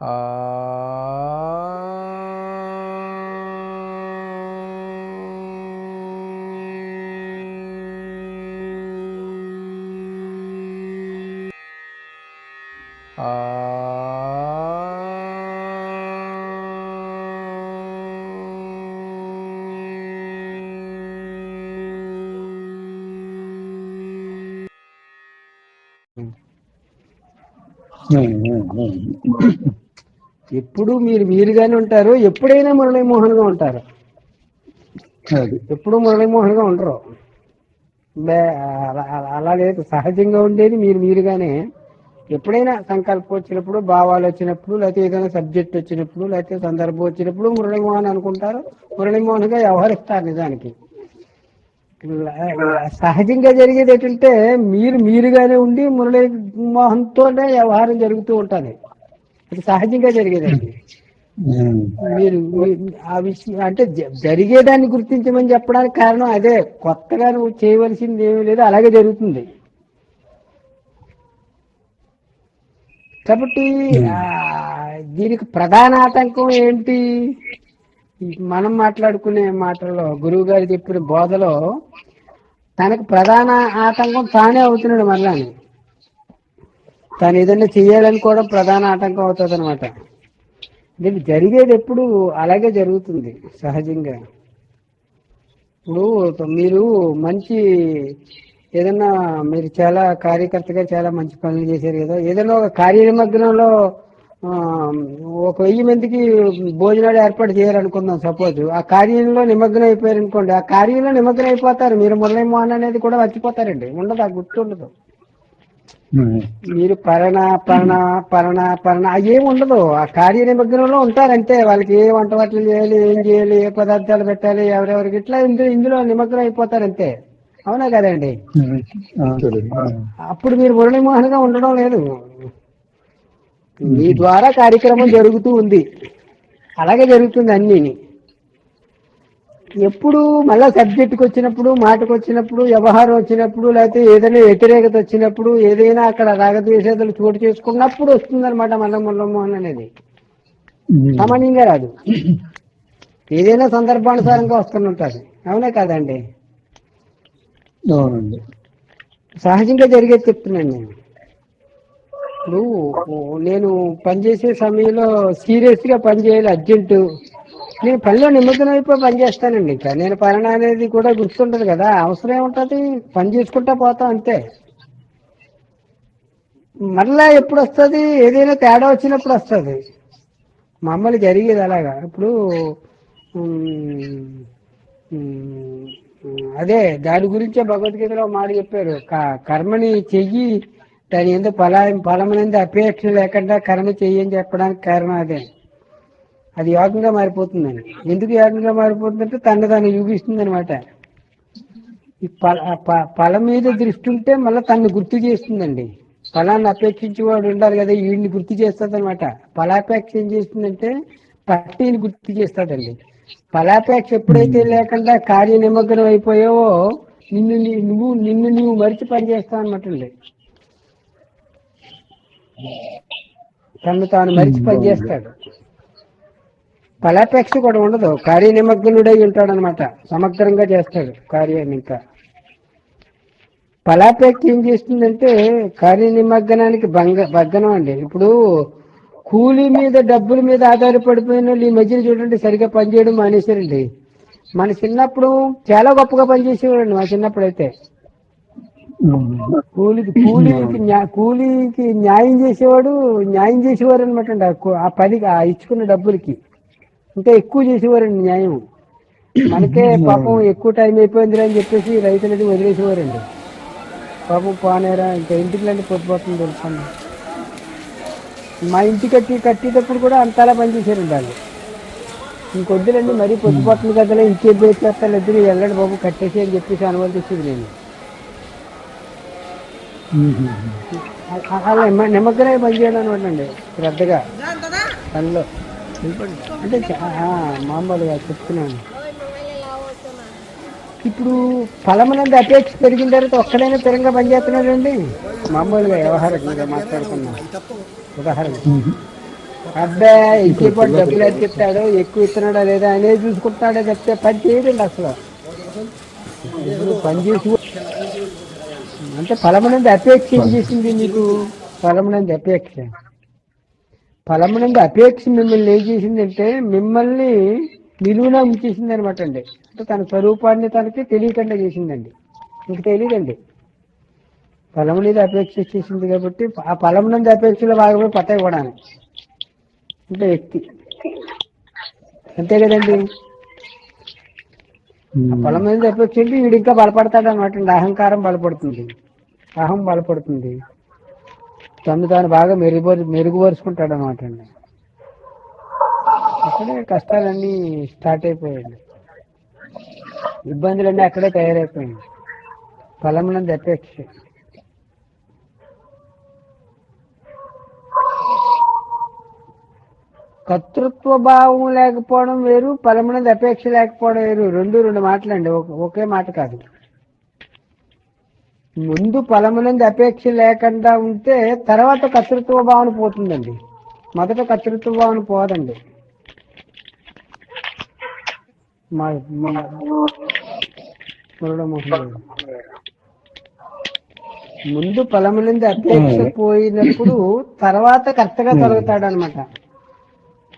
ఆ ఎప్పుడు మీరు మీరుగానే ఉంటారు ఎప్పుడైనా మురళీమోహన్గా ఉంటారు. ఎప్పుడు మురళీమోహన్గా ఉండరు. అలా- అలాగే సహజంగా ఉండేది మీరు మీరుగానే ఎప్పుడైనా సంకల్పం వచ్చినప్పుడు భావాలు వచ్చినప్పుడు లేకపోతే ఏదైనా సబ్జెక్ట్ వచ్చినప్పుడు లేకపోతే సందర్భం వచ్చినప్పుడు మురళీమోహన్ అనుకుంటారు. మురళీమోహన్గా వ్యవహరిస్తారు నిజానికి. సహజంగా జరిగేది ఏంటంటే మీరు మీరుగానే ఉండి మురళీ మోహన్తోనే వ్యవహారం జరుగుతూ ఉంటుంది. ఇది సహజంగా జరిగేదండి. మీరు ఆ విషయం అంటే జరిగేదాన్ని గుర్తించమని చెప్పడానికి కారణం అదే. కొత్తగా నువ్వు చేయవలసింది ఏమీ లేదు అలాగే జరుగుతుంది. కాబట్టి ఆ, దీనికి ప్రధాన ఆటంకం ఏంటి? మనం మాట్లాడుకునే మాటల్లో గురువు గారు చెప్పిన బోధలో తనకు ప్రధాన ఆటంకం తానే అవుతున్నాడు మళ్ళాని తను ఏదైనా చేయాలనుకోవడం ప్రధాన ఆటంకం అవుతుంది అనమాట దీనికి జరిగేది ఎప్పుడు అలాగే జరుగుతుంది సహజంగా. ఇప్పుడు మీరు మంచి ఏదన్నా మీరు చాలా కార్యకర్తగా చాలా మంచి పనులు చేశారు కదా ఏదైనా ఒక కార్యనిమగ్నంలో ఒక వెయ్యి మందికి భోజనాలు ఏర్పాటు చేయాలనుకుందాం సపోజ్ ఆ కార్యంలో నిమగ్నం అయిపోయారు అనుకోండి ఆ కార్యంలో నిమగ్నం అయిపోతారు. మీరు మురళీమోహన్ అనేది కూడా మర్చిపోతారండి. ఉండదు ఆ గుర్తు ఉండదు మీరు పరణ పరణ పరణ పరణ అయ్యేం ఉండదు. ఆ కార్య నిమగ్నంలో ఉంటారంటే వాళ్ళకి ఏ వంట వాటిలు చేయాలి ఏం చేయాలి ఏ పదార్థాలు పెట్టాలి ఎవరెవరికి ఇట్లా ఇందులో ఇందులో నిమగ్నం అయిపోతారంతే. అవునా కదండి. అప్పుడు మీరు మురళీమోహన్గా ఉండడం లేదు. మీ ద్వారా కార్యక్రమం జరుగుతూ ఉంది. అలాగే జరుగుతుంది అన్ని ఎప్పుడు మళ్ళా సబ్జెక్ట్కి వచ్చినప్పుడు మాటకు వచ్చినప్పుడు వ్యవహారం వచ్చినప్పుడు లేకపోతే ఏదైనా వ్యతిరేకత వచ్చినప్పుడు ఏదైనా అక్కడ రాగద్వేషాలు చోటు చేసుకున్నప్పుడు వస్తుందన్నమాట మళ్ళా మురళీమోహన్ అనేది. సామాన్యంగా రాదు. ఏదైనా సందర్భానుసారంగా వస్తుంటారు అవునే కాదండి? అవునండి. సహజంగా జరిగేది చెప్తున్నాను నేను. ఇప్పుడు నేను పనిచేసే సమయంలో సీరియస్గా పనిచేయాలి అర్జెంటు. నేను పనిలో నిమగ్నం అయిపోయి పని చేస్తానండి ఇంకా. నేను పని అనేది కూడా గుర్తుంటది కదా. అవసరం ఏముంటది? పని చేసుకుంటా పోతాం అంతే. మళ్ళా ఎప్పుడు వస్తుంది ఏదైనా తేడా వచ్చినప్పుడు వస్తుంది. మమ్మల్ని జరిగేది అలాగా. ఇప్పుడు అదే దాని గురించే భగవద్గీతలో మాట చెప్పారు. క- కర్మని చెయ్యి దాని ఎందుకు ఫల ఫలమైనది అపేక్ష లేకుండా కర్మ చెయ్యి అని చెప్పడానికి కారణం అదే. అది యోగంగా మారిపోతుందని ఎందుకు యోగంగా మారిపోతుందంటే తన దాన్ని చూపిస్తుంది అనమాట ఈ ఫల ప- ఫలం మీద దృష్టి ఉంటే మళ్ళీ తనని గుర్తు చేస్తుందండి. ఫలాన్ని అపేక్షించేవాడు ఉండాలి కదా వీడిని గుర్తు చేస్తుంది అనమాట ఫలాపేక్ష ఏం చేస్తుందంటే పట్టిని గుర్తు చేస్తాడండి. ఫలాపేక్ష ఎప్పుడైతే లేకుండా కార్య నిమగ్నం అయిపోయావో నిన్ను నువ్వు నిన్ను నువ్వు మరిచి పని చేస్తావు అనమాట అండి తను తాను మరిచి పని చేస్తాడు. ఫలాపేక్ష కూడా ఉండదు. కార్య నిమగ్నుడై ఉంటాడు అనమాట సమగ్రంగా చేస్తాడు కార్యాన్ని ఇంకా. ఫలాపేక్ష ఏం చేస్తుందంటే కార్య నిమగ్నానికి భంగ భగ్గనం అండి. ఇప్పుడు కూలీ మీద డబ్బుల మీద ఆధారపడిపోయిన వాళ్ళు ఈ మధ్యన చూడండి సరిగా పనిచేయడం మానేశారండి. మన చిన్నప్పుడు చాలా గొప్పగా పనిచేసేవాడండి మా చిన్నప్పుడు అయితే కూలికి కూలీకి కూలీకి న్యాయం చేసేవాడు న్యాయం చేసేవారు అనమాట అండి. ఆ పని ఆ ఇచ్చుకున్న డబ్బులకి. ఇంకా ఎక్కువ చేసేవారండి న్యాయం. మనకే పాపం ఎక్కువ టైం అయిపోయింది అని చెప్పేసి రైతులది వదిలేసేవారండి. పాపం పోనేరా ఇంకా ఇంటికి లాంటి పొద్దుపోతుంది తెలుసండి మా ఇంటి కట్టి కట్టేటప్పుడు కూడా అంతలా పనిచేశారండి వాళ్ళు. ఇంకొద్దులండి మరీ పొద్దుపోతుంది కదలే ఇంకేం చేస్తారు ఇద్దరు వెళ్ళండి బాబు కట్టేసి అని చెప్పేసి అనుమతించింది నేను. అలా అనమాట అండి శ్రద్ధగా. పనిలో. అంటే మామూలుగా చెప్తున్నాను. ఇప్పుడు ఫలమునందు అపేక్ష పెరిగిన తర్వాత ఒక్కడైనా స్థిరంగా పనిచేస్తున్నాడండి మామూలుగా వ్యవహారం మీద మాట్లాడుకున్నాం ఉదాహరణ. అబ్బాయి ఇంకేపాటు డబ్బులు ఎంత ఇస్తాడు ఎక్కువ ఇస్తున్నాడా లేదా అనేది చూసుకుంటున్నాడో చెప్తే పని చేయడండి అసలు. ఇప్పుడు పని చేసి అంటే ఫలమునంది అపేక్ష ఏం చేసింది నీకు? ఫలమునంది అపేక్ష. ఫలమునంది అపేక్ష మిమ్మల్ని ఏం చేసిందంటే మిమ్మల్ని నిలువునా ఉంచేసింది అనమాట అండి. అంటే తన స్వరూపాన్ని తనకి తెలియకుండా చేసిందండి. మీకు తెలియదండి ఫలము మీద అపేక్ష చేసింది కాబట్టి ఆ ఫలమునంది అపేక్షలో భాగమే పట్ట కూడా అంటే వ్యక్తి. అంతే కదండి. పొలం మీద తెప్పించింది వీడు ఇంకా బలపడతాడు అనమాట అహంకారం బలపడుతుంది. అహం బలపడుతుంది. తను తాను బాగా మెరుగు మెరుగుపరుచుకుంటాడు అనమాట అండి. అక్కడే కష్టాలన్నీ స్టార్ట్ అయిపోయాయి ఇబ్బందులన్నీ అక్కడే తయారైపోయింది పొలంలో అపేక్ష కర్తృత్వ భావం లేకపోవడం వేరు ఫలమునది అపేక్ష లేకపోవడం వేరు. రెండు రెండు మాటలండి. అండి ఒకే మాట కాదు. ముందు ఫలమునంది అపేక్ష లేకుండా ఉంటే తర్వాత కర్తృత్వ భావన పోతుందండి. మొదట కర్తృత్వ భావన పోదండి. ముందు ఫలములంది అపేక్ష పోయినప్పుడు తర్వాత కర్తగా తొలగుతాడు అనమాట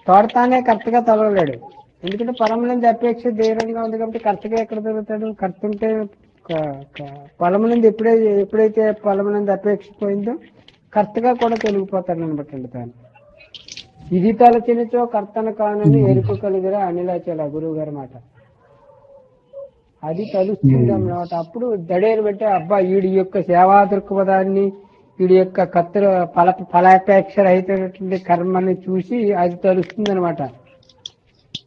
తోడతానే కరెక్ట్గా తొలగలేడు. ఎందుకంటే పొలంలోంచి అపేక్ష ధైర్యంగా ఉంది కాబట్టి కరెక్ట్గా ఎక్కడ దొరుకుతాడు కరెక్ట్ ఉంటే పొలం నుండి ఎప్పుడై ఎప్పుడైతే పొలం నుండి అపేక్ష పోయిందో కరెక్ట్గా కూడా తొలగిపోతాడు అనమాట అండి తాను ఇది తలచినచో కర్తన కానని ఎరుపు కలిగిరా అనిలాచల గురువు గారి మాట. అది తలుస్తుంది అన్నమాట. అప్పుడు దడేరు పెట్టి అబ్బా వీడి యొక్క సేవా దృక్పథాన్ని వీడి యొక్క కత్తుల ఫల ఫలాపేక్ష రహితమైనటువంటి కర్మని చూసి అది తలుస్తుంది అనమాట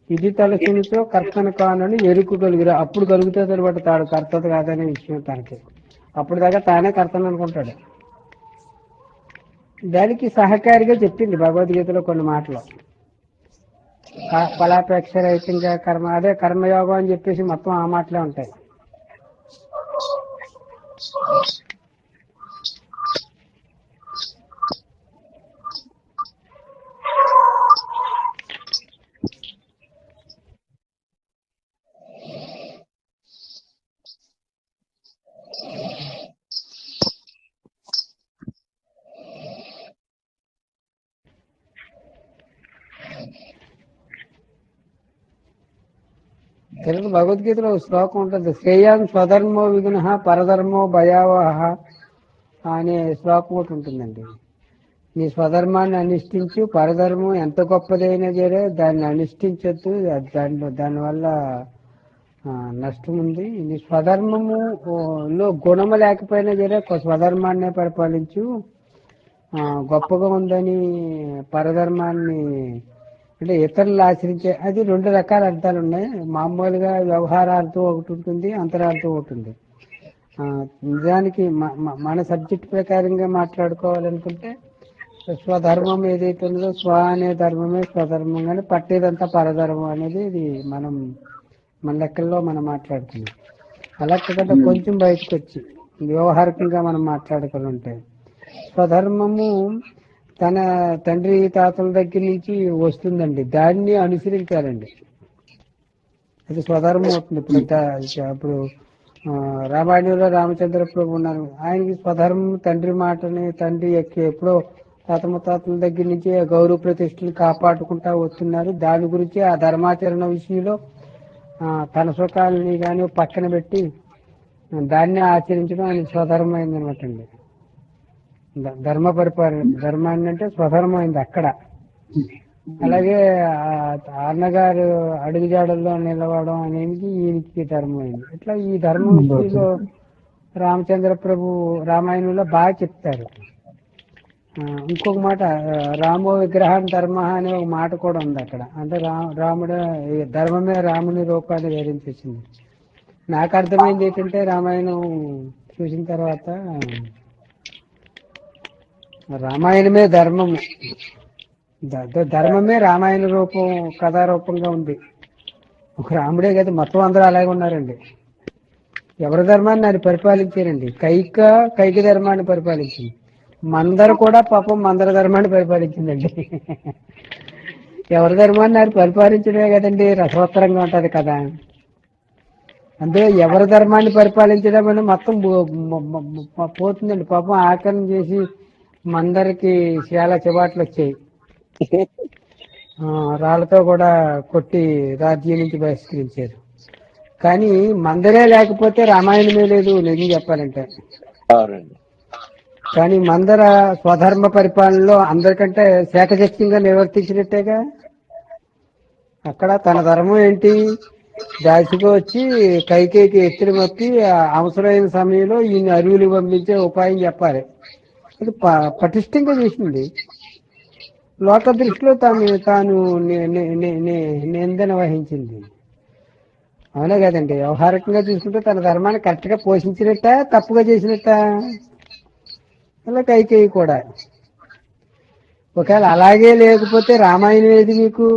ఇది తలసినతో కర్తన కానని ఎరుకు కలిగిరా అప్పుడు కలుగుతుంది అనమాట తాడు కర్తత కాదనే విషయం తనకి. అప్పుడు దాకా తానే కర్తను అనుకుంటాడు. దానికి సహకారిగా చెప్పింది భగవద్గీతలో కొన్ని మాటలు. ఫలాపేక్ష రహితంగా కర్మ అదే కర్మయోగం అని చెప్పేసి మొత్తం ఆ మాటలే ఉంటాయి. తెలుగు భగవద్గీతలో శ్లోకం ఉంటుంది శ్రేయాన్ స్వధర్మో విఘ్న పరధర్మో భయావహ అనే శ్లోకం ఒకటి ఉంటుందండి. నీ స్వధర్మాన్ని అనుష్ఠించు పరధర్మం ఎంత గొప్పదైనా సరే దాన్ని అనుష్ఠించొద్దు అది దాంట్లో దానివల్ల నష్టం ఉంది. నీ స్వధర్మము లో గుణము లేకపోయినా సరే స్వధర్మాన్నే పరిపాలించు. గొప్పగా ఉందని పరధర్మాన్ని అంటే ఇతరులు ఆచరించే అది రెండు రకాల అర్థాలు ఉన్నాయి. మామూలుగా వ్యవహారాలతో ఒకటి ఉంటుంది అంతరాలతో ఒకటి ఉంది. నిజానికి మన సబ్జెక్ట్ ప్రకారంగా మాట్లాడుకోవాలనుకుంటే స్వధర్మం ఏదైతే ఉందో స్వ అనే ధర్మమే స్వధర్మం కానీ పట్టేదంతా పరధర్మం అనేది ఇది మనం మన లెక్కల్లో మనం మాట్లాడుతున్నాం. అలా కాకుండా కొంచెం బయటకు వచ్చి వ్యవహారికంగా మనం మాట్లాడుకుని ఉంటే స్వధర్మము తన తండ్రి తాతల దగ్గర నుంచి వస్తుందండి. దాన్ని అనుసరించాలండి. అది స్వధర్మం అవుతుంది. ఇప్పుడు ఇప్పుడు రామాయణంలో రామచంద్ర ప్రభు ఉన్నారు. ఆయనకి స్వధర్మం తండ్రి మాటని తండ్రి ఎప్పుడో తాత ముత్తాతల దగ్గర నుంచి గౌరవ ప్రతిష్టలు కాపాడుకుంటా వస్తున్నారు. దాని గురించి ఆ ధర్మాచరణ విషయంలో తన సుఖాలని కానీ పక్కన పెట్టి దాన్ని ఆచరించడం ఆయన స్వధర్మం అనమాట అండి ధర్మ పరిపాలన ధర్మాన్ని అంటే స్వధర్మం అయింది అక్కడ. అలాగే అన్నగారు అడుగుజాడల్లో నిలవడం అనేది ఈయనకి ధర్మం అయింది. ఇట్లా ఈ ధర్మం విషయంలో రామచంద్ర ప్రభు రామాయణంలో బాగా చెప్తారు. ఇంకొక మాట రామో విగ్రహాన్ని ధర్మ అనే ఒక మాట కూడా ఉంది అక్కడ. అంటే రా రాముడు ధర్మమే రాముని రూపాన్ని ధరించేసింది. నాకు అర్థమైంది ఏంటంటే రామాయణం చూసిన తర్వాత రామాయణమే ధర్మము ద- ధర్మమే రామాయణ రూపం కథారూపంగా ఉంది. ఒక రాముడే కదా మొత్తం అందరూ అలాగే ఉన్నారండి. ఎవరి ధర్మాన్ని ఆయన పరిపాలించారండి? కైక కైక ధర్మాన్ని పరిపాలించింది. మందర కూడా పాపం మందర ధర్మాన్ని పరిపాలించిందండి. ఎవరి ధర్మాన్ని ఆయన పరిపాలించడమే కదండి రసవత్తరంగా ఉంటది కదా. అంటే ఎవరి ధర్మాన్ని పరిపాలించడం అని మొత్తం పోతుందండి. పాపం ఆకరణ చేసి మందరికి చాలా చివాట్లు వచ్చాయి. ఆ, రాళ్ళతో కూడా కొట్టి రాజ్యం నుంచి బహిష్కరించారు. కానీ మందరే లేకపోతే రామాయణమే లేదు నిజం చెప్పాలంటే. కానీ మందర స్వధర్మ పరిపాలనలో అందరికంటే శాఖశక్తిగా నిర్వర్తించినట్టేగా? అక్కడ తన ధర్మం ఏంటి? దాసిగా వచ్చి కైకేయికి ఎత్తులు ఆ అవసరమైన సమయంలో ఈయన అరువులు పంపించే ఉపాయం చెప్పాలి. అది పటిష్టంగా చేసింది. లోక దృష్టిలో తాను తాను నిందన వహించింది. అవునా కదండి. వ్యవహారికంగా చూసుకుంటే తన ధర్మాన్ని కరెక్ట్గా పోషించినట్ట తప్పుగా చేసినట్ట? అలా కైకేయి కూడా. ఒకవేళ అలాగే లేకపోతే రామాయణం ఏది మీకు?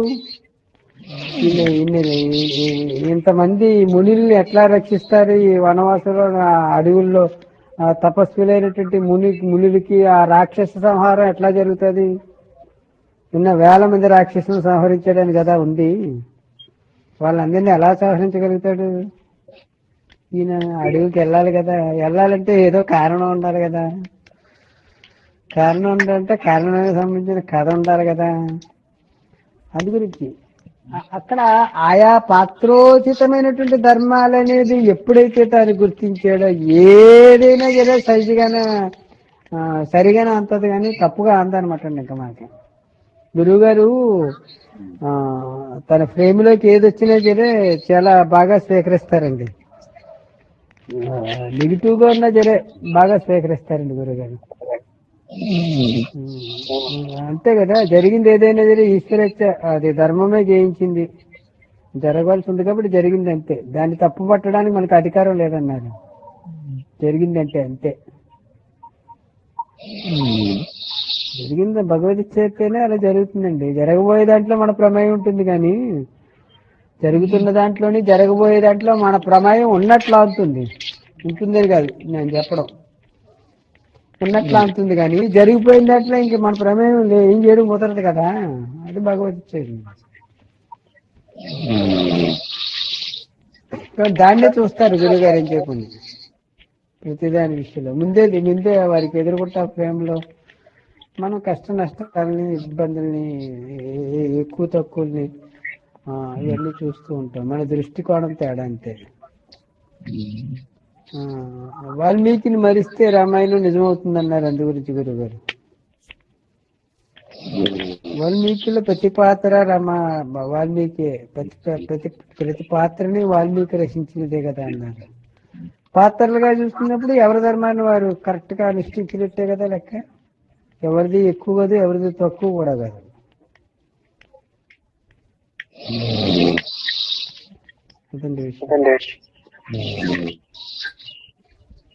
ఇంతమంది మునుల్ని ఎట్లా రక్షిస్తారు ఈ వనవాసంలో అడవుల్లో? ఆ ముని మునులకి ఆ రాక్షస సంహారం ఎట్లా జరుగుతుంది? నిన్న వేల మంది రాక్షసును సంహరించడానికి కదా ఉంది. వాళ్ళందరినీ ఎలా సంహరించగలుగుతాడు? ఈయన అడవికి వెళ్ళాలి కదా. వెళ్ళాలంటే ఏదో కారణం ఉండాలి కదా. కారణం ఉండాలంటే కారణానికి సంబంధించిన కథ ఉండాలి కదా. అది గురించి అక్కడ ఆయా పాత్రోచితమైనటువంటి ధర్మాలు అనేది ఎప్పుడైతే తాను గుర్తించాడో ఏదైనా ఏదో సరిగానే సరిగానే అంతది కానీ తప్పుగా అందనమాట ఇంకా మాకు. గురువుగారు తన ఫ్రేమ్లోకి ఏది వచ్చినా సరే చాలా బాగా స్వీకరిస్తారండి. నెగిటివ్గా ఉన్నా సరే బాగా స్వీకరిస్తారండి గురుగారు అంతే కదా. జరిగింది ఏదైనా సరే ఈశ్వరేచ్ఛ అది ధర్మమే జయించింది. జరగవలసి ఉంది కాబట్టి జరిగింది అంతే. దాన్ని తప్పు పట్టడానికి మనకు అధికారం లేదన్నారు. జరిగింది అంటే అంతే. జరిగింది భగవద్ చేస్తేనే అలా జరుగుతుందండి. జరగబోయే దాంట్లో మన ప్రమేయం ఉంటుంది కానీ జరుగుతున్న దాంట్లోని జరగబోయే దాంట్లో మన ప్రమేయం ఉన్నట్లు అవుతుంది. ఉంటుందని కాదు. నేను చెప్పడం. ఉన్నట్లు అంటుంది కానీ జరిగిపోయినట్లే ఇంక మన ప్రమేయం ఏం చేయడం కుదరదు కదా. అది భగవద్ దాన్నే చూస్తారు గురుగారు ఏం చెప్పండి ప్రతిదాని విషయంలో. ముందే ముందే వారికి ఎదుర్కొంటా ప్రేమలో మనం కష్ట నష్టాలని ఇబ్బందుల్ని ఎక్కువ తక్కువని ఆ, ఇవన్నీ చూస్తూ ఉంటాం. మన దృష్టికోణం తేడా అంతే. వాల్మీకిని మరిస్తే రామాయణం నిజమవుతుందన్నారు అందు గురించి గురువు గారు వాల్మీకిలో ప్రతి పాత్ర రమ వాల్మీకి ప్రతి ప్రతి ప్రతి పాత్రని వాల్మీకి రచించినదే కదా అన్నారు. పాత్రలుగా చూసుకున్నప్పుడు ఎవరి ధర్మాన్ని వారు కరెక్ట్గా నిష్ఠించినట్టే కదా లెక్క? ఎవరిది ఎక్కువ కాదు ఎవరిది తక్కువ కూడా కాదు. విషయం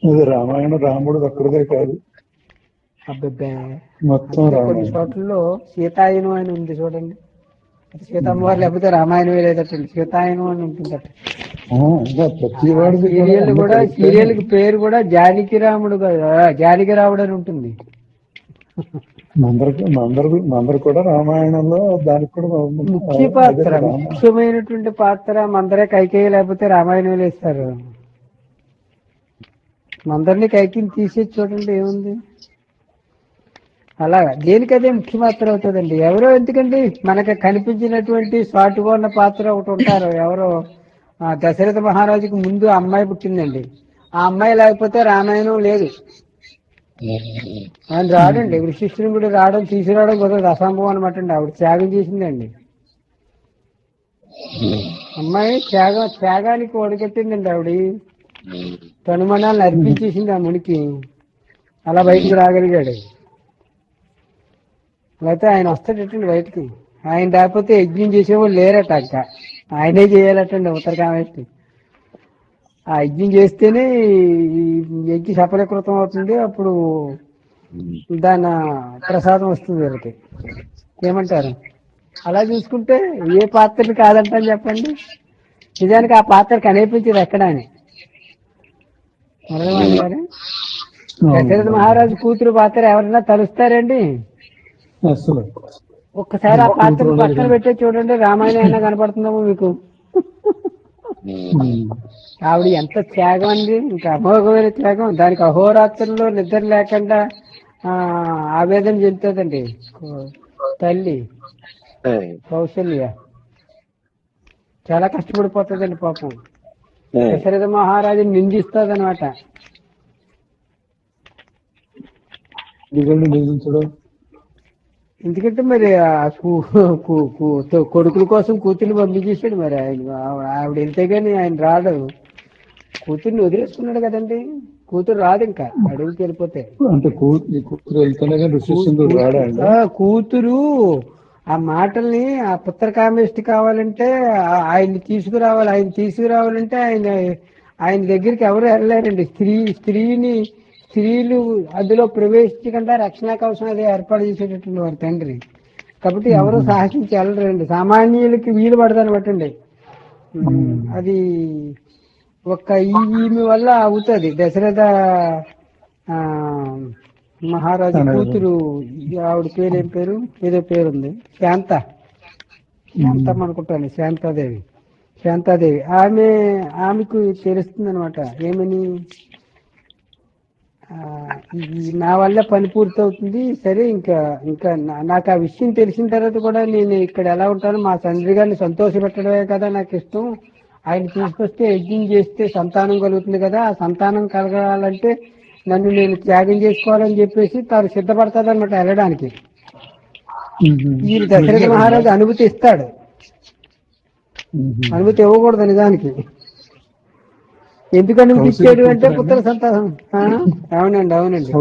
అది రామాయణ రాముడు ఒక్కడిదే కాదు. అబ్బబ్బే. మొత్తం కొన్ని రామాయణం. చోట్లలో సీతాయనం అని ఉంది చూడండి. సీతమ్మ వారు లేకపోతే రామాయణమే లేదటండి. సీతాయనం అని ఉంటుందట. సీరియల్ కూడా. సీరియల్కి పేరు కూడా జానకి రాముడు కదా జానకి రాముడు అని ఉంటుంది. మందరు మందరు మందరు కూడా రామాయణంలో దానికి కూడా ముఖ్య పాత్ర ముఖ్యమైనటువంటి పాత్ర మందరే కైకేయి లేకపోతే రామాయణం వేస్తారు మందరిని కైకిని తీసేసి చూడండి ఏముంది? అలాగా. దేనికదే ముఖ్య పాత్ర అవుతుందండి? ఎవరో ఎందుకండి మనకు కనిపించినటువంటి సాటుగా ఉన్న పాత్ర ఒకటి ఉంటారు. ఎవరో దశరథ మహారాజుకి ముందు అమ్మాయి పుట్టిందండి. ఆ అమ్మాయి లేకపోతే రామాయణం లేదు. ఆయన రాడండి. వృషిష్ఠుని కూడా రావడం తీసుకురావడం కుదరదు. అసంభవం అనమాట అండి. ఆవిడ త్యాగం చేసిందండి. అమ్మాయి త్యాగం త్యాగానికి ఒడగట్టిందండి ఆవిడ. తనుమనాలను అర్పించేసింది ఆ మునికి. అలా బయటికి రాగలిగాడు. లేకపోతే ఆయన వస్తాడటండి బయటికి. ఆయన లేకపోతే యజ్ఞం చేసేవాళ్ళు లేరట అక్క. ఆయనే చేయాలటండి ఉత్తరకామేష్టి ఆ యజ్ఞం చేస్తేనే యజ్ఞ సఫలీకృతం అవుతుంది. అప్పుడు దాని ప్రసాదం వస్తుంది వీళ్ళకి. ఏమంటారు? అలా చూసుకుంటే ఏ పాత్రని కాదంటాను చెప్పండి. నిజానికి ఆ పాత్ర కనిపించదు ఎక్కడ అని. దశరథ మహారాజు కూతురు పాత్ర ఎవరైనా తలుస్తారండి? అసలు ఒక్కసారి ఆ పాత్ర పక్కన పెట్టే చూడండి రామాయణం అయినా కనపడుతుందేమో మీకు. ఆవిడ ఎంత త్యాగం అండి ఇంకా అమోఘమైన త్యాగం. దానికి అహోరాత్రుల్లో నిద్ర లేకుండా ఆ ఆవేదన చెందుతుందండి. తల్లి. కౌశల్య. చాలా కష్టపడిపోతుందండి పాపం. దశరథ మహారాజు నిందిస్తుంది అనమాట నిందించడం? ఎందుకంటే మరి ఆ కు- కు- కు- తో- కొడుకుల కోసం కూతుర్ని పంపించేసాడు మరి ఆయన. ఆవిడ వెళ్తే గాని ఆయన రాడు. కూతుర్ని వదిలేసుకున్నాడు కదండి. కూతురు రాదు ఇంకా. అడవికి వెళ్ళిపోతే. అంటే కూతురు కూతురు ఆ మాటల్ని ఆ పుత్రకామేష్టి కావాలంటే ఆయన్ని తీసుకురావాలి ఆయన తీసుకురావాలంటే ఆయన ఆయన దగ్గరికి ఎవరు వెళ్ళలేరండి. స్త్రీ స్త్రీని స్త్రీలు అందులో ప్రవేశించకుండా రక్షణ కవచం అది ఏర్పాటు చేసేటటువంటి వారి తండ్రి. కాబట్టి ఎవరు సాహసించి వెళ్ళరండి. సామాన్యులకి వీలు పడదని బట్టండి. అది ఒక్క ఈమె వల్ల అవుతుంది. దశరథ ఆ, మహారాజు. కూతురు ఆవిడ పేరు ఏం పేరు? ఏదో పేరు ఉంది శాంత శాంతం అనుకుంటాను శాంతాదేవి. శాంతాదేవి. ఆమె ఆమెకు తెలుస్తుంది అనమాట ఏమని? నా వల్ల పని పూర్తవుతుంది. సరే ఇంకా ఇంకా నాకు ఆ విషయం తెలిసిన తర్వాత కూడా నేను ఇక్కడ ఎలా ఉంటాను మా తండ్రి గారిని సంతోషపెట్టడమే కదా నాకు ఇష్టం. ఆయన తీసుకొస్తే యజ్ఞం చేస్తే సంతానం కలుగుతుంది కదా. ఆ సంతానం కలగాలంటే నన్ను నేను త్యాగం చేసుకోవాలని చెప్పేసి తాను సిద్ధపడతాడు అనమాట వెళ్ళడానికి దశరథ మహారాజు అనుమతి ఇస్తాడు. అనుమతి ఇవ్వకూడదు నిజానికి. ఎందుకు అనుమతి ఇచ్చాడు అంటే పుత్ర సంతానం? అవునండి అవునండి.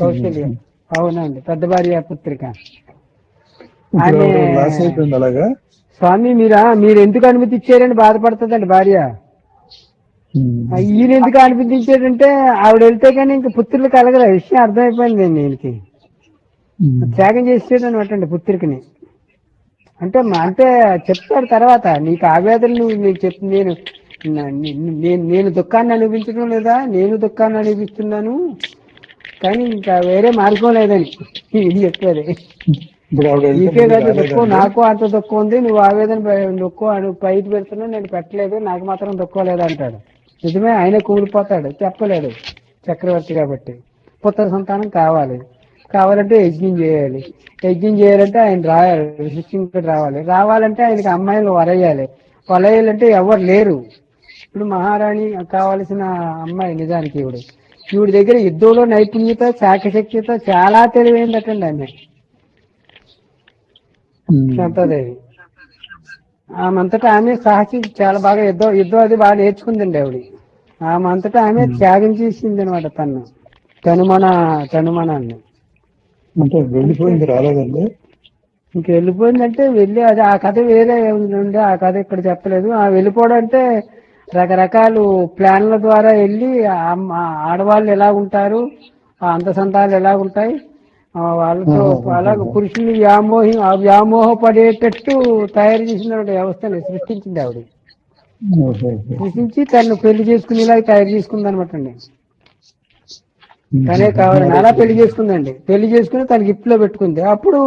కౌశల్య అవునండి పెద్ద భార్య పుత్రిక. స్వామి మీరా? మీరు ఎందుకు అనుమతి ఇచ్చారని బాధపడుతుందండి భార్య. ఈయన ఎందుకు అనుమతి ఇచ్చాడంటే ఆవిడ వెళ్తే కానీ ఇంక పుత్రులు కలగల విషయం అర్థమైపోయింది ఈయనకి. ఉమ్. త్యాగం చేసాడు అనమాట అండి పుత్రికని. అంటే అంటే చెప్తాడు తర్వాత నీకు ఆవేదన నువ్వు నీకు చెప్ నేను నేను నేను దుఃఖాన్ని అనిపించడం లేదా? నేను దుఃఖాన్ని అనిపిస్తున్నాను కానీ ఇంకా వేరే మార్గం లేదని ఇది చెప్పారు. నీకే కాదు దుఃఖం? నాకు అంత దుఃఖం ఉంది నువ్వు ఆవేదన దుఃఖం పైకి పెడుతున్నా నేను పెట్టలేదు నాకు మాత్రం దుఃఖం లేదు అంటాడు నిజమే ఆయన కూలిపోతాడు చెప్పలేడు చక్రవర్తి కాబట్టి. పుత్ర సంతానం కావాలి. కావాలంటే యజ్ఞం చేయాలి. యజ్ఞం చేయాలంటే ఆయన రాయాలి శిక్షించుడు రావాలి. రావాలంటే ఆయనకి అమ్మాయిలు వరయ్యాలి వరయ్యాలంటే ఎవరు లేరు. ఇప్పుడు మహారాణి కావాల్సిన అమ్మాయి నిజానికి ఈవిడ. ఈవిడ దగ్గర యుద్ధంలో నైపుణ్యత శాఖశక్తితో చాలా తెలివైందటండి ఆమె. శాంతాదేవి. ఆమె అంతటా ఆమె సాహసించి చాలా బాగా యుద్ధం యుద్ధం అది బాగా నేర్చుకుందండి ఆవిడ. ఆమె అంతటా ఆమె త్యాగం చేసింది అనమాట తను తనుమన తనుమనాన్ని అంటే వెళ్ళిపోయింది రాలేదండి? ఇంక వెళ్ళిపోయిందంటే వెళ్ళి అది ఆ కథ వేరే ఉంది ఆ కథ ఇక్కడ చెప్పలేదు. ఆ వెళ్ళిపోవడం అంటే రకరకాలు ప్లాన్ల ద్వారా వెళ్ళి ఆడవాళ్ళు ఎలా ఉంటారు ఆ అంతసంతాలు ఎలా ఉంటాయి వాళ్ళతో అలాగ పురుషుని వ్యామోహి ఆ వ్యామోహ పడేటట్టు తయారు చేసిన వ్యవస్థని సృష్టించింది ఆవిడ. సృష్టించి తను పెళ్ళి చేసుకునేలా తయారు చేసుకుంది అనమాట అండి. తనే కావాలని అలా పెళ్ళి చేసుకుందండి. పెళ్ళి చేసుకుని తన గిఫ్ట్లో పెట్టుకుంది. అప్పుడు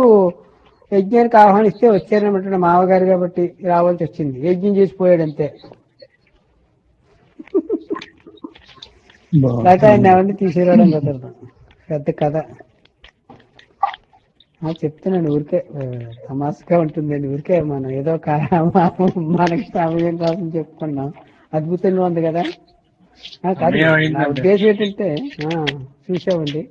యజ్ఞానికి ఆహ్వానిస్తే వచ్చారనమాట మామగారు కాబట్టి రావాల్సి వచ్చింది. యజ్ఞం చేసి పోయాడు అంతే. లేకపోతే ఆయన ఎవరిని తీసుకురావడం కుదరదు. పెద్ద కథ. చెప్తున్నాను ఊరికే ఆ, తమాషగా ఉంటుందండి. ఊరికే మనం ఏదో మనకి సమయం కోసం చెప్పుకున్నాం. అద్భుతంగా ఉంది కదా? నా ఉద్దేశం ఏంటంటే చూసామండి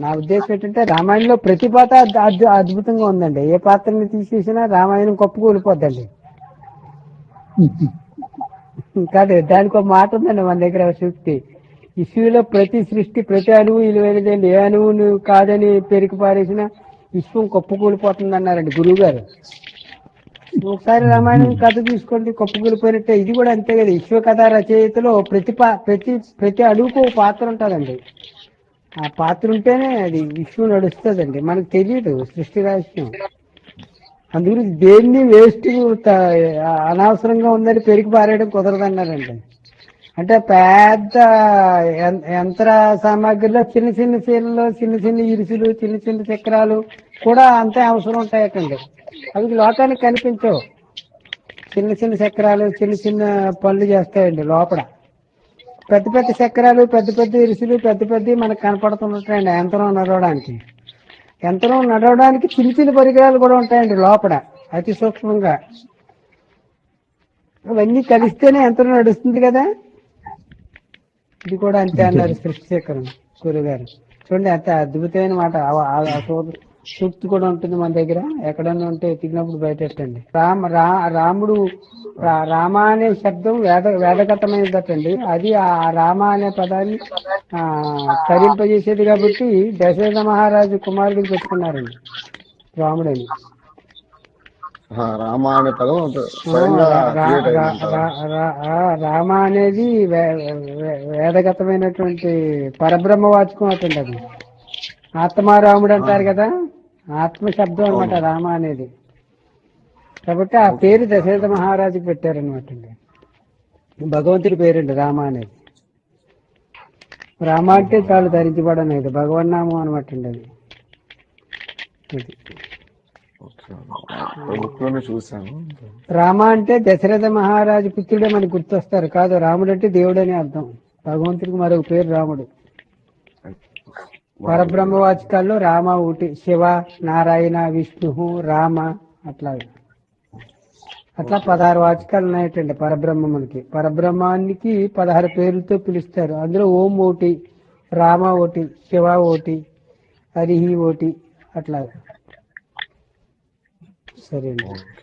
నా ఉద్దేశం ఏంటంటే రామాయణంలో ప్రతి పాత్ర అద్- అద్- అద్భుతంగా ఉందండి. ఏ పాత్రని తీసేసినా రామాయణం కొప్పుకూలిపోద్దండి కాదు దానికి ఒక మాట ఉందండి మన దగ్గర సృష్టి విశ్వంలో ప్రతి సృష్టి ప్రతి అణువు విలువైనదండి ఏ అణువు కాదని పెరికి పారేసిన విశ్వం కప్పుకూలిపోతుంది అన్నారండి గురువు గారు ఒకసారి రామాయణం కథ తీసుకోండి కప్పుకూలిపోయినట్టే. ఇది కూడా అంతే కదా విశ్వ కథ రచయితలో ప్రతి పా- ప్రతి ప్రతి అడుగుకు పాత్ర ఉంటుందండి. ఆ పాత్ర ఉంటేనే అది విశ్వం నడుస్తుందండి. మనకు తెలియదు సృష్టి రహస్యం. అందుకని దేన్ని వేస్ట్ అనవసరంగా ఉందని పెరిగి పారేయడం కుదరదన్నారండి. అంటే పెద్ద యంత్ర సామాగ్రిలో చిన్న చిన్న చీరలు చిన్న చిన్న ఇరుసులు చిన్న చిన్న చక్రాలు కూడా అంతే అవసరం ఉంటాయటండి. అవి లోకానికి కనిపించవు. చిన్న చిన్న చక్రాలు చిన్న చిన్న పనులు చేస్తాయండి లోపల. పెద్ద పెద్ద చక్రాలు పెద్ద పెద్ద ఇరుసులు పెద్ద పెద్ద మనకు కనపడుతుంటాయండి యంత్రం నడవడానికి. యంత్రం నడవడానికి చిన్న చిన్న పరికరాలు కూడా ఉంటాయండి లోపల అతి సూక్ష్మంగా. అవన్నీ కలిస్తేనే యంత్రం నడుస్తుంది కదా. ఇది కూడా అంతే అన్నారు సృష్టి చక్రం గురుగారు. చూడండి అంత అద్భుతమైన మాట. సూక్తి కూడా ఉంటుంది మన దగ్గర. ఎక్కడన్నా ఉంటే ఎతికినప్పుడు బయటెట్టండి రామ రా రాముడు రా- రామ అనే శబ్దం వేద వేదగతమైనదటండి. అది ఆ రామ అనే పదాన్ని ఆ తరింపజేసేది కాబట్టి దశరథ మహారాజు కుమారుడికి పెట్టుకున్నారండి రాముడని. రామ అనే పదం రామ అనేది వేదగతమైనటువంటి పరబ్రహ్మ వాచకం అటండి అది. ఆత్మారాముడు అంటారు కదా ఆత్మ శబ్దం అనమాట రామ అనేది. కాబట్టి ఆ పేరు దశరథ మహారాజుకి పెట్టారనమాట అండి. భగవంతుడి పేరండి రామ అనేది. రామ అంటే చాలు ధరించబడనేది భగవన్నామం అనమాట అండి అది ఇది. ఓకే. ఆ బుక్లోనే చూసాను రామ అంటే దశరథ మహారాజు పుత్రుడే మనకు గుర్తొస్తారు. కాదు రాముడు అంటే దేవుడు అని అర్థం. భగవంతుడికి మరొక పేరు రాముడు. పరబ్రహ్మ వాచకాల్లో రామ ఒకటి శివ నారాయణ విష్ణు రామ అట్లా. అట్లా పదహారు వాచకాలు ఉన్నాయటండి పరబ్రహ్మమునికి పరబ్రహ్మానికి పదహారు పేర్లతో పిలుస్తారు. అందులో ఓం ఓటి రామ ఓటి శివ ఓటి హరిహి ఓటి అట్లా. సరే అండి